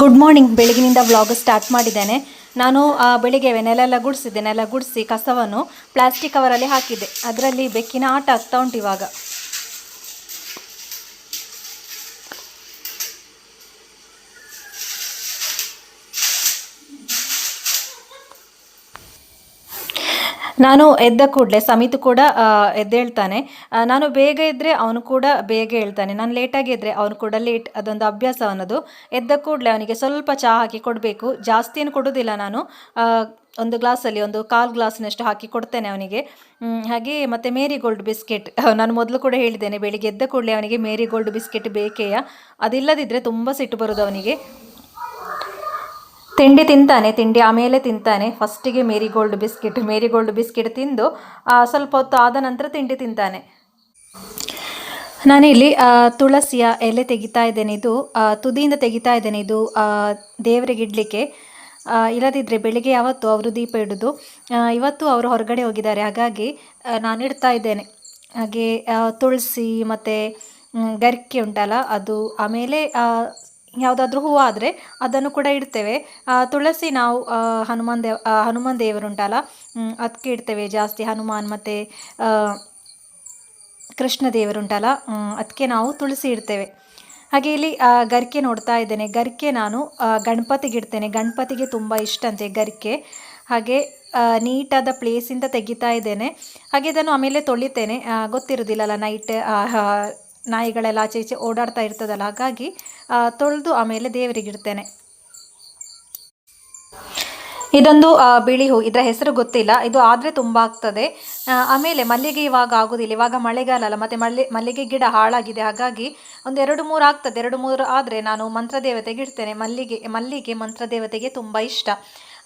Good morning ಬೆಳಗಿನಿಂದ vlog start ಮಾಡಿದ್ದೇನೆ. ನಾನು ಬೆಳಿಗ್ಗೆ ನೆಲೆಲ್ಲ ಗುಡಿಸಿದ್ದೆ ನೆಲ ಗುಡಿಸಿ ಕಸವನ್ನು ಪ್ಲಾಸ್ಟಿಕ್ ಕವರಲ್ಲಿ ಹಾಕಿದ್ದೆ. ಅದರಲ್ಲಿ ಬೆಕ್ಕಿನ ಆಟ ಆಗ್ತಾ ಉಂಟು ಇವಾಗ. ನಾನು ಎದ್ದ ಕೂಡಲೇ, ಸಮಿತು ಕೂಡ ಎದ್ದೇಳ್ತಾನೆ. ನಾನು ಬೇಗ ಇದ್ದರೆ ಅವನು ಕೂಡ ಬೇಗ ಹೇಳ್ತಾನೆ. ನಾನು ಲೇಟಾಗಿ ಇದ್ದರೆ ಅವನು ಕೂಡ ಲೇಟ್, ಅದೊಂದು ಅಭ್ಯಾಸ ಅನ್ನೋದು. ಎದ್ದ ಕೂಡಲೇ ಅವನಿಗೆ ಸ್ವಲ್ಪ ಚಹಾ ಹಾಕಿ ಕೊಡಬೇಕು. ಜಾಸ್ತಿ ಏನು ಕೊಡೋದಿಲ್ಲ ನಾನು. ಒಂದು ಗ್ಲಾಸಲ್ಲಿ, ಒಂದು ಕಾಲು ಗ್ಲಾಸ್ನಷ್ಟು ಹಾಕಿ ಕೊಡ್ತೇನೆ ಅವನಿಗೆ. ಹಾಗೆ ಮತ್ತು ಮೇರಿ ಗೋಲ್ಡ್ ಬಿಸ್ಕೆಟ್. ನಾನು ಮೊದಲು ಕೂಡ ಹೇಳಿದ್ದೇನೆ, ಬೆಳಿಗ್ಗೆ ಎದ್ದ ಕೂಡಲೇ ಅವನಿಗೆ ಮೇರಿ ಗೋಲ್ಡ್ ಬಿಸ್ಕೆಟ್ ಬೇಕೇಯ? ಅದಿಲ್ಲದಿದ್ದರೆ ತುಂಬ ಸಿಟ್ಟು ಬರೋದು ಅವನಿಗೆ. ತಿಂಡಿ ತಿಂತಾನೆ, ತಿಂಡಿ ಆಮೇಲೆ ತಿಂತಾನೆ. ಫಸ್ಟಿಗೆ Marie gold biscuit, Marie Gold biscuit ತಿಂದು ಸ್ವಲ್ಪ ಹೊತ್ತು ಆದ ನಂತರ ತಿಂಡಿ ತಿಂತಾನೆ. ನಾನಿಲ್ಲಿ ತುಳಸಿಯ ಎಲೆ ತೆಗಿತಾ ಇದ್ದೇನೆ ಇದು. ತುದಿಯಿಂದ ತೆಗಿತಾ ಇದ್ದೇನೆ ಇದು. ದೇವರಿಗೆ ಇಡಲಿಕ್ಕೆ. ಇಲ್ಲದಿದ್ದರೆ ಬೆಳಿಗ್ಗೆ ಯಾವತ್ತು ಅವರು ದೀಪ ಇಡೋದು. ಇವತ್ತು ಅವರು ಹೊರಗಡೆ ಹೋಗಿದ್ದಾರೆ. ಹಾಗಾಗಿ ನಾನು ಇಡ್ತಾ ಇದ್ದೇನೆ. ಹಾಗೆ ತುಳಸಿ ಮತ್ತು ಗರಿಕೆ ಉಂಟಲ್ಲ, ಅದು ಆಮೇಲೆ ಯಾವುದಾದ್ರೂ ಹೂವು ಆದರೆ ಅದನ್ನು ಕೂಡ ಇಡ್ತೇವೆ. ತುಳಸಿ ನಾವು ಹನುಮಾನ್ ದೇವ್ ಹನುಮಾನ್ ದೇವರುಂಟಲ್ಲ ಅದಕ್ಕೆ ಇಡ್ತೇವೆ ಜಾಸ್ತಿ. ಹನುಮಾನ್ ಮತ್ತು ಕೃಷ್ಣ ದೇವರುಂಟಲ್ಲ ಅದಕ್ಕೆ ನಾವು ತುಳಸಿ ಇಡ್ತೇವೆ. ಹಾಗೆ ಇಲ್ಲಿ ಗರಿಕೆ ನೋಡ್ತಾ ಇದ್ದೇನೆ. ಗರಿಕೆ ನಾನು ಗಣಪತಿಗೆ ಇಡ್ತೇನೆ. ಗಣಪತಿಗೆ ತುಂಬ ಇಷ್ಟ ಅಂತೆ ಗರಿಕೆ. ಹಾಗೆ ನೀಟಾದ ಪ್ಲೇಸಿಂದ ತೆಗಿತಾ ಇದ್ದೇನೆ. ಹಾಗೆ ಇದನ್ನು ಆಮೇಲೆ ತೊಳಿತೇನೆ. ಗೊತ್ತಿರೋದಿಲ್ಲಲ್ಲ ನೈಟ್ ನಾಯಿಗಳೆಲ್ಲ ಆಚೆ ಈಚೆ ಓಡಾಡ್ತಾ ಇರ್ತದಲ್ಲ, ಹಾಗಾಗಿ ತೊಳೆದು ಆಮೇಲೆ ದೇವರಿಗೆ ಇಡ್ತೇನೆ. ಇದೊಂದು ಬಿಳಿ ಹೂ. ಇದರ ಹೆಸರು ಗೊತ್ತಿಲ್ಲ. ಇದು ಆದರೆ ತುಂಬ ಆಗ್ತದೆ. ಆಮೇಲೆ ಮಲ್ಲಿಗೆ ಇವಾಗ ಆಗೋದಿಲ್ಲ. ಇವಾಗ ಮಳೆಗಾಲ ಅಲ್ಲ, ಮತ್ತು ಮಲ್ಲಿ, ಮಲ್ಲಿಗೆ ಗಿಡ ಹಾಳಾಗಿದೆ. ಹಾಗಾಗಿ ಒಂದು ಎರಡು ಮೂರು ಆಗ್ತದೆ. ಎರಡು ಮೂರು ಆದರೆ ನಾನು ಮಂತ್ರ ದೇವತೆಗೆ ಇಡ್ತೇನೆ. ಮಲ್ಲಿಗೆ ಮಲ್ಲಿಗೆ ಮಂತ್ರ ದೇವತೆಗೆ ತುಂಬ ಇಷ್ಟ.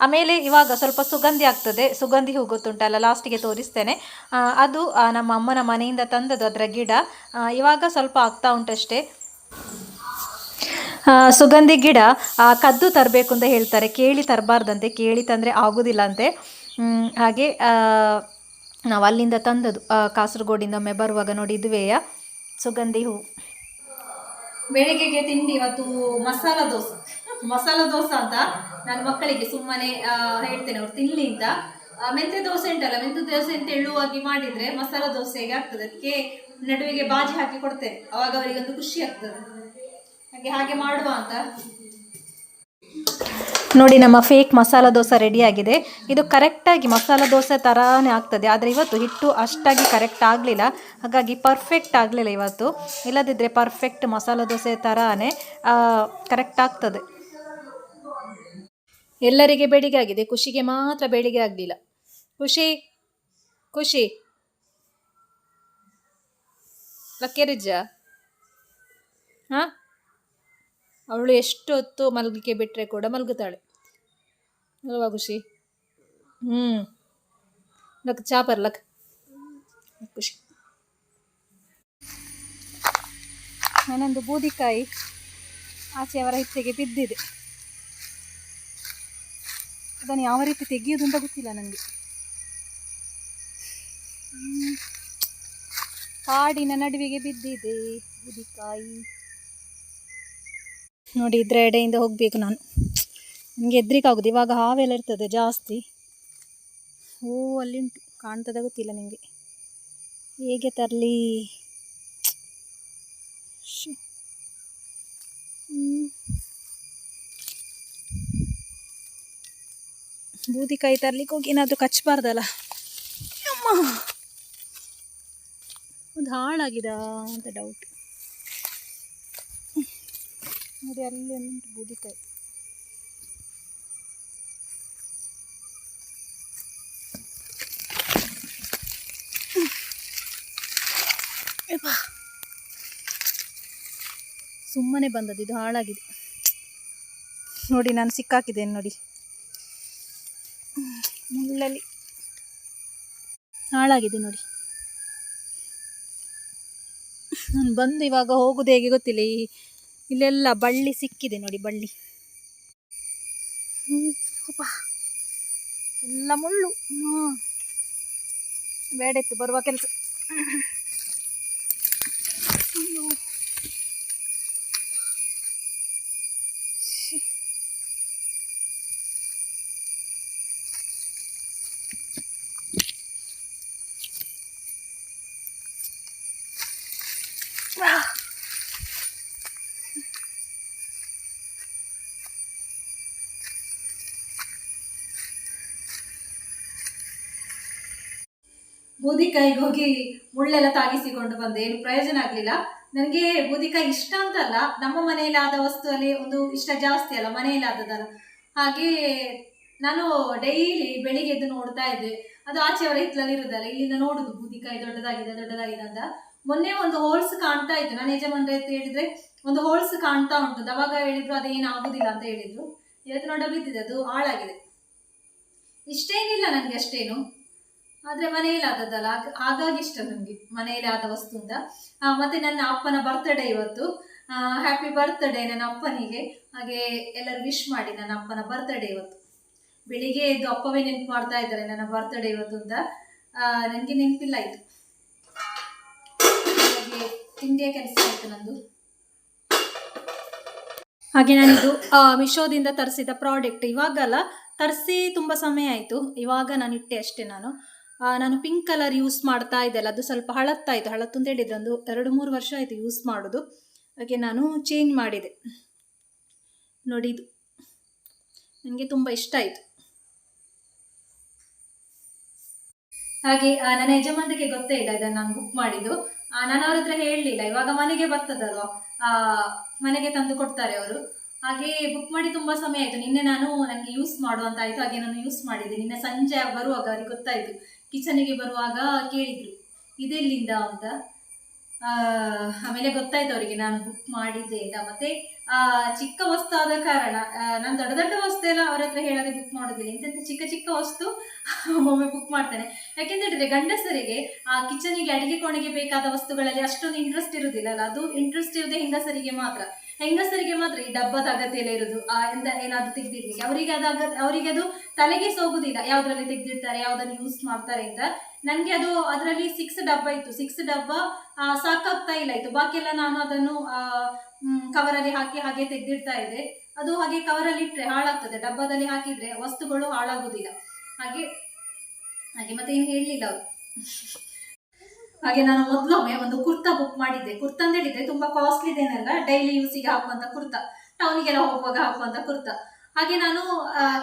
ಆಮೇಲೆ ಇವಾಗ ಸ್ವಲ್ಪ ಸುಗಂಧಿ ಆಗ್ತದೆ. ಸುಗಂಧಿ ಹೂ ಗೊತ್ತುಂಟಲ್ಲ ಲಾಸ್ಟಿಗೆ ತೋರಿಸ್ತೇನೆ. ಅದು ನಮ್ಮ ಅಮ್ಮನ ಮನೆಯಿಂದ ತಂದದ್ದು ಅದರ ಗಿಡ. ಇವಾಗ ಸ್ವಲ್ಪ ಆಗ್ತಾ ಉಂಟಷ್ಟೇ. ಸುಗಂಧಿ ಗಿಡ ಕದ್ದು ತರಬೇಕು ಅಂತ ಹೇಳ್ತಾರೆ. ಕೇಳಿ ತರಬಾರ್ದಂತೆ. ಕೇಳಿ ತಂದರೆ ಆಗೋದಿಲ್ಲ ಅಂತೆ. ಹಾಗೆ ನಾವು ಅಲ್ಲಿಂದ ತಂದದ್ದು ಕಾಸರಗೋಡಿಂದ ಒಮ್ಮೆ ಬರುವಾಗ ನೋಡಿ ಇದುವೆಯ? ಸುಗಂಧಿ ಹೂ. ಬೆಳಿಗ್ಗೆಗೆ ತಿಂಡಿ ಇವತ್ತು ಮಸಾಲ ದೋಸೆ. ಮಸಾಲ ದೋಸೆ ಅಂತ ನನ್ನ ಮಕ್ಕಳಿಗೆ ಸುಮ್ಮನೆ ಹೇಳ್ತೇನೆ, ಅವ್ರು ತಿನ್ಲಿ ಅಂತ. ಮೆಂತೆ ದೋಸೆ ಉಂಟಲ್ಲ, ಮೆಂತ್ಯ ದೋಸೆ ಅಂತ ಎಳ್ಳುವಾಗಿ ಮಾಡಿದ್ರೆ ಮಸಾಲ ದೋಸೆ ಹೇಗೆ ಆಗ್ತದೆ? ಅದಕ್ಕೆ ನಡುವಿಗೆ ಬಾಜಿ ಹಾಕಿ ಕೊಡ್ತೇನೆ, ಅವಾಗ ಅವರಿಗೆ ಒಂದು ಖುಷಿ ಆಗ್ತದೆ. ಹಾಗೆ ಹಾಗೆ ಮಾಡುವ ಅಂತ. ನೋಡಿ, ನಮ್ಮ ಫೇಕ್ ಮಸಾಲ ದೋಸೆ ರೆಡಿ ಆಗಿದೆ. ಇದು ಕರೆಕ್ಟಾಗಿ ಮಸಾಲ ದೋಸೆ ಥರಾನೇ ಆಗ್ತದೆ, ಆದರೆ ಇವತ್ತು ಹಿಟ್ಟು ಅಷ್ಟಾಗಿ ಕರೆಕ್ಟ್ ಆಗಲಿಲ್ಲ. ಹಾಗಾಗಿ ಪರ್ಫೆಕ್ಟ್ ಆಗಲಿಲ್ಲ ಇವತ್ತು. ಇಲ್ಲದಿದ್ದರೆ ಪರ್ಫೆಕ್ಟ್ ಮಸಾಲ ದೋಸೆ ಥರಾನೇ ಕರೆಕ್ಟ್ ಆಗ್ತದೆ. ಎಲ್ಲರಿಗೆ ಬೇಡಿಕೆ ಆಗಿದೆ. ಖುಷಿಗೆ ಮಾತ್ರ ಬೆಳಿಗ್ಗೆ ಆಗಲಿಲ್ಲ. ಖುಷಿ ಖುಷಿ. ಲಕ್ಕೇರಿಜ್ಜ? ಹಾ? ಅವಳು ಎಷ್ಟು ಹೊತ್ತು ಮಲಗಿಕೆ ಬಿಟ್ಟರೆ ಕೂಡ ಮಲಗುತ್ತಾಳೆ. ಅಲ್ವಾ ಖುಷಿ? ಹ್ಞೂ ಲಕ್ ಚಾಪರ್ ಲಕ್. ಖುಷಿ. ನಾನೊಂದು ಬೂದಿಕಾಯಿ ಆಚೆಯವರ ಹಿತ್ತಿಗೆ ಬಿದ್ದಿದೆ. ಅದನ್ನು ಯಾವ ರೀತಿ ತೆಗೆಯೋದು ಅಂತ ಗೊತ್ತಿಲ್ಲ ನನಗೆ ಕಾಡಿನ ನಡುವಿಗೆ ಬಿದ್ದಿದೆ ಬುದಿಕಾಯಿ ನೋಡಿ ಇದ್ರ ಎಡೆಯಿಂದ ಹೋಗಬೇಕು ನಾನು. ನಿಮಗೆ ಹೆದ್ರಿಕೆ ಆಗೋದು ಇವಾಗ ಹಾವೆಲ್ಲ ಇರ್ತದೆ ಜಾಸ್ತಿ. ಓ ಅಲ್ಲಿ ಉಂಟು ಕಾಣ್ತದೆ ಗೊತ್ತಿಲ್ಲ ನಿಮಗೆ ಹೇಗೆ ತರಲಿ? ಬೂದಿಕಾಯಿ ತರ್ಲಿಕ್ಕೆ ಹೋಗಿ ಏನಾದರೂ ಕಚ್ಚಬಾರ್ದಲ್ಲ ಅಮ್ಮ. ಒಂದು ಹಾಳಾಗಿದ ಅಂತ ಡೌಟ್ ನೋಡಿ, ಅಲ್ಲಿ ಉಂಟು ಬೂದಿಕಾಯಿ ಸುಮ್ಮನೆ ಬಂದದ್ದು, ಇದು ಹಾಳಾಗಿದೆ. ನೋಡಿ, ನಾನು ಸಿಕ್ಕಾಕಿದ್ದೇನೆ ನೋಡಿ. ಮುಳ್ಳಲ್ಲಿ. ಹಾಳಾಗಿದೆ ನೋಡಿ. ನಾನು ಬಂದು ಇವಾಗ ಹೋಗೋದು ಹೇಗೆ ಗೊತ್ತಿಲ್ಲ. ಈ ಇಲ್ಲೆಲ್ಲ ಬಳ್ಳಿ ಸಿಕ್ಕಿದೆ ನೋಡಿ ಬಳ್ಳಿ. ಎಲ್ಲ ಮುಳ್ಳು. ಹ್ಞೂ ಬೇಡ ಇತ್ತು, ಬರುವ ಕೆಲಸ. ಅಯ್ಯೋ. ಬೂದಿಕಾಯಿಗೆ ಹೋಗಿ ಮುಳ್ಳೆಲ್ಲ ತಾಗಿಸಿಕೊಂಡು ಬಂದೆ. ಏನು ಪ್ರಯೋಜನ ಆಗಲಿಲ್ಲ. ನನಗೆ ಬೂದಿಕಾಯಿ ಇಷ್ಟ ಅಂತ ಅಲ್ಲ, ನಮ್ಮ ಮನೆಯಲ್ಲಿ ಆದ ವಸ್ತುವಲ್ಲಿ ಒಂದು ಇಷ್ಟ ಜಾಸ್ತಿ ಅಲ್ಲ ಮನೆಯಲ್ಲಿ ಆದದಲ್ಲ ಹಾಗೆ ನಾನು ಡೈಲಿ ಬೆಳಿಗ್ಗೆ ಎದ್ದು ನೋಡ್ತಾ ಇದ್ದೆ. ಅದು ಆಚೆಯವರ ಹಿತ್ತಲಲ್ಲಿ ಇರುದಲ್ಲ ಇಲ್ಲಿಂದ ನೋಡುದು ಬೂದಿಕಾಯಿ ದೊಡ್ಡದಾಗಿದೆ ದೊಡ್ಡದಾಗಿದೆ ಅಂತ. ಮೊನ್ನೆ ಒಂದು ಹೋಲ್ಸ್ ಕಾಣ್ತಾ ಇತ್ತು. ನಾನು ಯಜಮಾನ್ರೆ ಅಂತ ಹೇಳಿದ್ರೆ, ಒಂದು ಹೋಲ್ಸ್ ಕಾಣ್ತಾ ಉಂಟು. ಅವಾಗ ಹೇಳಿದ್ರು ಅದೇನು ಆಗುದಿಲ್ಲ ಅಂತ ಹೇಳಿದ್ರು. ಇವತ್ತು ನೋಡ ಬಿದ್ದಿದೆ, ಅದು ಹಾಳಾಗಿದೆ. ಇಷ್ಟೇನಿಲ್ಲ ನನಗೆ ಅಷ್ಟೇನು. ಆದ್ರೆ ಮನೆಯಲ್ಲಿ ಆದದ್ದಲ್ಲ. ಹಾಗ- ಹಾಗಾಗಿ ಇಷ್ಟ ನನಗೆ ಮನೆಯಲ್ಲಿ ಆದ ವಸ್ತುಂದ ಮತ್ತೆ ನನ್ನ ಅಪ್ಪನ ಬರ್ತ್ಡೇ ಇವತ್ತು. ಹ್ಯಾಪಿ ಬರ್ತ್ಡೇ ನನ್ನ ಅಪ್ಪನಿಗೆ. ಹಾಗೆ ಎಲ್ಲರೂ ವಿಶ್ ಮಾಡಿ ನನ್ನ ಅಪ್ಪನ ಬರ್ತ್ಡೇ ಇವತ್ತು. ಬೆಳಿಗ್ಗೆ ಎದ್ದು ಅಪ್ಪವೇ ನೆನ್ಪು ಮಾಡ್ತಾ ಇದ್ದಾರೆ ನನ್ನ ಬರ್ತ್ಡೇ ಇವತ್ತು ಅಂತ. ನನಗೆ ನೆನಪಿಲ್ಲ ಆಯ್ತು ಹಾಗೆ ತಿಂಡಿಯ ಕೆಲಸ ಆಯ್ತು ನಂದು. ಹಾಗೆ ನಾನಿದು ಮಿಶೋದಿಂದ ತರಿಸಿದ ಪ್ರಾಡಕ್ಟ್ ಇವಾಗಲ್ಲ, ತರಿಸಿ ತುಂಬ ಸಮಯ ಆಯಿತು. ಇವಾಗ ನಾನು ಇಟ್ಟೆ ಅಷ್ಟೇ ನಾನು. ನಾನು ಪಿಂಕ್ ಕಲರ್ ಯೂಸ್ ಮಾಡ್ತಾ ಇದ್ದಲ್ಲ ಅದು ಸ್ವಲ್ಪ ಹಳತ್ತಾಯಿತು ಹಳತ್ತು ಅಂತ ಹೇಳಿದ್ರೆ ಒಂದು ಎರಡು ಮೂರು ವರ್ಷ ಆಯಿತು ಯೂಸ್ ಮಾಡೋದು. ಹಾಗೆ ನಾನು ಚೇಂಜ್ ಮಾಡಿದೆ. ನೋಡಿ ಇದು. ನನಗೆ ತುಂಬ ಇಷ್ಟ ಆಯಿತು. ಹಾಗೆ ಆ, ನನ್ನ ಯಜಮಾನರಿಗೆ ಗೊತ್ತೇ ಇಲ್ಲ ಇದನ್ನು ನಾನು ಬುಕ್ ಮಾಡಿದ್ದು. ಆ, ನಾನು ಅವ್ರ ಹತ್ರ ಹೇಳಲಿಲ್ಲ. ಇವಾಗ ಮನೆಗೆ ಬರ್ತದಲ್ವಾ? ಆ, ಮನೆಗೆ ತಂದು ಕೊಡ್ತಾರೆ ಅವರು. ಹಾಗೆ ಬುಕ್ ಮಾಡಿ ತುಂಬಾ ಸಮಯ ಆಯಿತು. ನಿನ್ನೆ ನಾನು ನನಗೆ ಯೂಸ್ ಮಾಡುವಂತ ಆಯಿತು ಹಾಗೆ ನಾನು ಯೂಸ್ ಮಾಡಿದ್ದೆ. ನಿನ್ನೆ ಸಂಜೆ ಬರುವಾಗ ಅವ್ರಿಗೆ ಗೊತ್ತಾಯಿತು. ಕಿಚನಿಗೆ ಬರುವಾಗ ಕೇಳಿದ್ರು ಇದೆಲ್ಲಿಂದ ಅಂತ? ಆಮೇಲೆ ಗೊತ್ತಾಯ್ತು ಅವರಿಗೆ ನಾನು ಬುಕ್ ಮಾಡಿದ್ದೆ ಅಂತ. ಮತ್ತೆ ಆ, ಚಿಕ್ಕ ವಸ್ತು ಆದ ಕಾರಣ ನಾನು ದೊಡ್ಡ ದೊಡ್ಡ ವಸ್ತು ಎಲ್ಲ ಅವ್ರ ಹತ್ರ ಹೇಳೋದೇ ಬುಕ್ ಮಾಡೋದಿಲ್ಲ. ಇಂತ ಚಿಕ್ಕ ಚಿಕ್ಕ ವಸ್ತು ಒಮ್ಮೆ ಬುಕ್ ಮಾಡ್ತೇನೆ. ಯಾಕೆಂತ ಹೇಳಿದ್ರೆ ಗಂಡಸರಿಗೆ ಆ ಕಿಚನಿಗೆ ಅಡಿಗೆ ಕೋಣೆಗೆ ಬೇಕಾದ ವಸ್ತುಗಳಲ್ಲಿ ಅಷ್ಟೊಂದು ಇಂಟ್ರೆಸ್ಟ್ ಇರುವುದಿಲ್ಲ ಅಲ್ಲ. ಅದು ಇಂಟ್ರೆಸ್ಟ್ ಇರುವುದೇ ಹೆಂಗಸರಿಗೆ ಮಾತ್ರ. ಹೆಂಗಸರಿಗೆ ಮಾತ್ರ ಈ ಡಬ್ಬದ ಅಗತ್ಯ ಇರುದು. ಆ ಎಂತ ಏನಾದ್ರು ತೆಗೆದಿಡ್ಲಿಕ್ಕೆ ಅವರಿಗೆ ಅದು ಅವರಿಗೆ ಅದು ತಲೆಗೆ ಸೋಗುದಿಲ್ಲ. ಯಾವ್ದ್ರಲ್ಲಿ ತೆಗೆದಿರ್ತಾರೆ ಯಾವ್ದನ್ನು ಯೂಸ್ ಮಾಡ್ತಾರೆ ಅಂತ. ನನ್ಗೆ ಅದು ಅದರಲ್ಲಿ ಸಿಕ್ಸ್ ಡಬ್ಬ ಇತ್ತು. ಸಿಕ್ಸ್ ಡಬ್ಬ ಆ, ಸಾಕಾಗ್ತಾ ಇಲ್ಲ ಇತ್ತು. ಬಾಕಿ ಎಲ್ಲ ನಾನು ಅದನ್ನು ಕವರಲ್ಲಿ ಹಾಕಿ ಹಾಗೆ ತೆಗೆದಿಡ್ತಾ ಇದ್ದೆ. ಅದು ಹಾಗೆ ಕವರಲ್ಲಿ ಇಟ್ಟರೆ ಹಾಳಾಗ್ತದೆ. ಡಬ್ಬದಲ್ಲಿ ಹಾಕಿದ್ರೆ ವಸ್ತುಗಳು ಹಾಳಾಗುದಿಲ್ಲ. ಹಾಗೆ ಹಾಗೆ ಮತ್ತೆ ಏನು ಹೇಳಲಿಲ್ಲ ಅವರು. ಹಾಗೆ ನಾನು ಮೊದಲೊಮ್ಮೆ ಒಂದು ಕುರ್ತಾ ಬುಕ್ ಮಾಡಿದ್ದೆ. ಕುರ್ತಾ ಅಂತ ಹೇಳಿದ್ರೆ ತುಂಬಾ ಕಾಸ್ಟ್ಲಿ ಇದೇನಲ್ಲ ಡೈಲಿ ಯೂಸಿಗೆ ಹಾಕುವಂತ ಕುರ್ತಾ. ಟೌನಿಗೆಲ್ಲ ಹೋಗುವಾಗ ಹಾಕುವಂತ ಕುರ್ತಾ. ಹಾಗೆ ನಾನು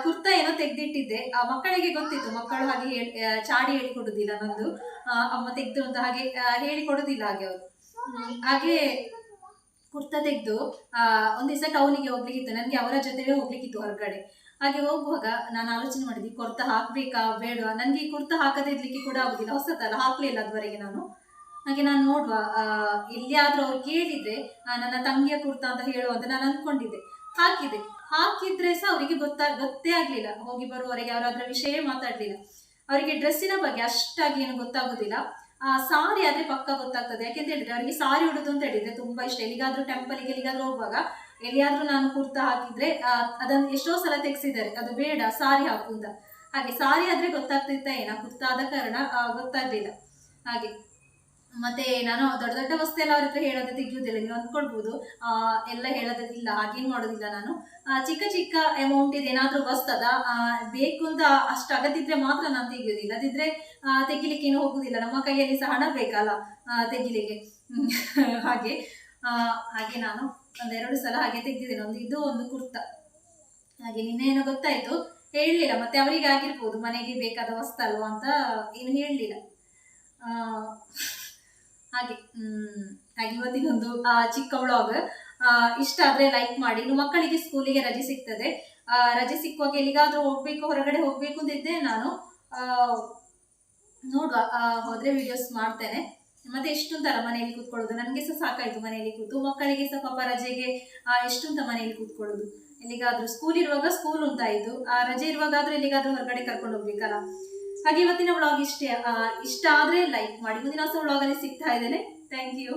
ಕುರ್ತಾ ಏನೋ ತೆಗ್ದಿಟ್ಟಿದ್ದೆ. ಆ, ಮಕ್ಕಳಿಗೆ ಗೊತ್ತಿತ್ತು. ಮಕ್ಕಳು ಹಾಗೆ ಹೇಳಿ ಚಾಡಿ ಹೇಳಿಕೊಡುದಿಲ್ಲ ನಂದು. ಅಮ್ಮ ತೆಗ್ದು ಅಂತ ಹಾಗೆ ಹೇಳಿಕೊಡುದಿಲ್ಲ ಹೇಳಿ ಕೊಡುದಿಲ್ಲ ಹಾಗೆ ಅವರು. ಹಾಗೆ ಕುರ್ತಾ ತೆಗೆದು ಒಂದ್ ದಿವಸ ಟೌನಿಗೆ ಹೋಗ್ಲಿಕ್ಕಿತ್ತು. ನನಗೆ ಅವರ ಜೊತೆಗೆ ಹೋಗ್ಲಿಕ್ಕಿತ್ತು ಹೊರಗಡೆ. ಹಾಗೆ ಹೋಗುವಾಗ ನಾನು ಆಲೋಚನೆ ಮಾಡಿದ್ವಿ ಕುರ್ತಾ ಹಾಕ್ಬೇಕಾ? ಬೇಡವಾ? ನನಗೆ ಕುರ್ತಾ ಹಾಕದೇ ಇರ್ಲಿಕ್ಕೆ ಕೂಡ ಆಗುದಿಲ್ಲ. ಹೊಸತಲ್ಲ ಹಾಕ್ಲಿಲ್ಲ ಅದುವರೆಗೆ ನಾನು. ಹಾಗೆ ನಾನು ನೋಡುವ ಆ, ಎಲ್ಲಿಯಾದ್ರೂ ಅವ್ರು ಕೇಳಿದ್ರೆ ನನ್ನ ತಂಗಿಯ ಕುರ್ತಾ ಅಂತ ಹೇಳುವಂತ ನಾನು ಅಂದ್ಕೊಂಡಿದ್ದೆ. ಹಾಕಿದೆ. ಹಾಕಿದ್ರೆ ಸಹ ಅವರಿಗೆ ಗೊತ್ತಾ ಗೊತ್ತೇ ಆಗ್ಲಿಲ್ಲ. ಹೋಗಿ ಬರುವವರೆಗೆ ಅವರು ಅದರ ವಿಷಯ ಮಾತಾಡ್ಲಿಲ್ಲ. ಅವರಿಗೆ ಡ್ರೆಸ್ಸಿನ ಬಗ್ಗೆ ಅಷ್ಟಾಗಿ ಏನು ಗೊತ್ತಾಗುದಿಲ್ಲ. ಆ ಸಾರಿ ಆದ್ರೆ ಪಕ್ಕ ಗೊತ್ತಾಗ್ತದೆ. ಯಾಕೆಂತ ಹೇಳಿದ್ರೆ ಅವರಿಗೆ ಸಾರಿ ಉಡುದು ಅಂತ ಹೇಳಿದ್ರೆ ತುಂಬಾ ಇಷ್ಟ. ಎಲ್ಲಿಗಾದ್ರೂ ಟೆಂಪಲ್ಗೆ ಎಲ್ಲಿಗಾದ್ರೂ ಹೋಗುವಾಗ ಎಲ್ಲಿಯಾದ್ರೂ ನಾನು ಕುರ್ತಾ ಹಾಕಿದ್ರೆ ಅದನ್ನು ಎಷ್ಟೋ ಸಲ ತೆಗ್ಸಿದ್ದಾರೆ. ಅದು ಬೇಡ ಸಾರಿ ಹಾಕು ಹಾಗೆ ಸಾರಿ ಆದ್ರೆ ಗೊತ್ತಾಗ್ತಿತ್ತ ಏನ? ಕುರ್ತಾ ಆದ ಕಾರಣ ಗೊತ್ತಾಗ್ಲಿಲ್ಲ. ಹಾಗೆ. ಮತ್ತೆ ನಾನು ದೊಡ್ಡ ದೊಡ್ಡ ವಸ್ತು ಎಲ್ಲ ಅವ್ರ ಹತ್ರ ಹೇಳೋದು ತೆಗಿಯೋದಿಲ್ಲ ನೀವು ಆ ಎಲ್ಲ ಹೇಳೋದಿಲ್ಲ ಹಾಗೇನ್ ಮಾಡೋದಿಲ್ಲ ನಾನು. ಚಿಕ್ಕ ಚಿಕ್ಕ ಅಮೌಂಟ್ ಇದೆ ಏನಾದ್ರೂ ವಸ್ತದ ಬೇಕು ಅಂತ ಅಷ್ಟು ಅಗತ್ಯ ಇದ್ರೆ ಮಾತ್ರ ನಾನು ತೆಗಿಯೋದಿಲ್ಲ. ಅದಿದ್ರೆ ಆ, ತೆಗಿಲಿಕ್ಕೆ ಏನು ಹೋಗುದಿಲ್ಲ. ನಮ್ಮ ಕೈಯಲ್ಲಿ ಸಹ ಹಣ ಬೇಕಲ್ಲ ಆ, ತೆಗಿಲಿಕ್ಕೆ. ಹಾಗೆ. ಹಾಗೆ ನಾನು ಒಂದೆರಡು ಸಲ ಹಾಗೆ ತೆಗ್ದಿದ್ದೇನೆ. ಒಂದು ಇದು, ಒಂದು ಕುರ್ತಾ. ಹಾಗೆ ನಿನ್ನೆ ಏನೋ ಗೊತ್ತಾಯ್ತು? ಹೇಳಲಿಲ್ಲ ಮತ್ತೆ ಅವರಿಗೆ ಆಗಿರ್ಬೋದು. ಮನೆಗೆ ಬೇಕಾದ ವಸ್ತು ಅಲ್ವಾ ಅಂತ ಏನು ಹೇಳಲಿಲ್ಲ ಹಾಗೆ ಹಾಗೆ ಇವತ್ತಿನೊಂದು ಚಿಕ್ಕ ವ್ಲಾಗ್ ಇಷ್ಟ ಆದ್ರೆ ಲೈಕ್ ಮಾಡಿ. ಇನ್ನು ಮಕ್ಕಳಿಗೆ ಸ್ಕೂಲಿಗೆ ರಜೆ ಸಿಗ್ತದೆ. ರಜೆ ಸಿಕ್ಕುವಾಗ ಎಲ್ಲಿಗಾದ್ರೂ ಹೋಗ್ಬೇಕು, ಹೊರಗಡೆ ಹೋಗ್ಬೇಕು ಅಂತಿದ್ದೆ ನಾನು. ನೋಡುವ. ಹೋದ್ರೆ ವಿಡಿಯೋಸ್ ಮಾಡ್ತೇನೆ. ಮತ್ತೆ ಎಷ್ಟು ಅಂತಲ್ಲ ಮನೆಯಲ್ಲಿ ಕೂತ್ಕೊಳ್ಳೋದು? ನನಗೆ ಸಹ ಸಾಕಾಯ್ತು ಮನೆಯಲ್ಲಿ ಕೂತು. ಮಕ್ಕಳಿಗೆ ಸಹ ಪಾಪ ರಜೆಗೆ ಎಷ್ಟುಂತ ಮನೆಯಲ್ಲಿ ಕೂತ್ಕೊಳ್ಳೋದು? ಎಲ್ಲಿಗಾದ್ರೂ ಸ್ಕೂಲ್ ಇರುವಾಗ ಸ್ಕೂಲ್ ಅಂತಾಯ್ತು ಆ, ರಜೆ ಇರುವಾಗಾದ್ರೂ ಎಲ್ಲಿಗಾದ್ರೂ ಹೊರಗಡೆ ಕರ್ಕೊಂಡು ಹೋಗ್ಬೇಕಲ್ಲ? ಹಾಗೆ ಇವತ್ತಿನ ವ್ಲಾಗ್ ಇಷ್ಟೇ. ಇಷ್ಟ ಆದ್ರೆ ಲೈಕ್ ಮಾಡಿ. ಮುಂದಿನ ಹೊಸ ವ್ಲಾಗ್ ಅಲ್ಲಿ ಸಿಗ್ತಾ ಇದ್ದೇನೆ. Thank you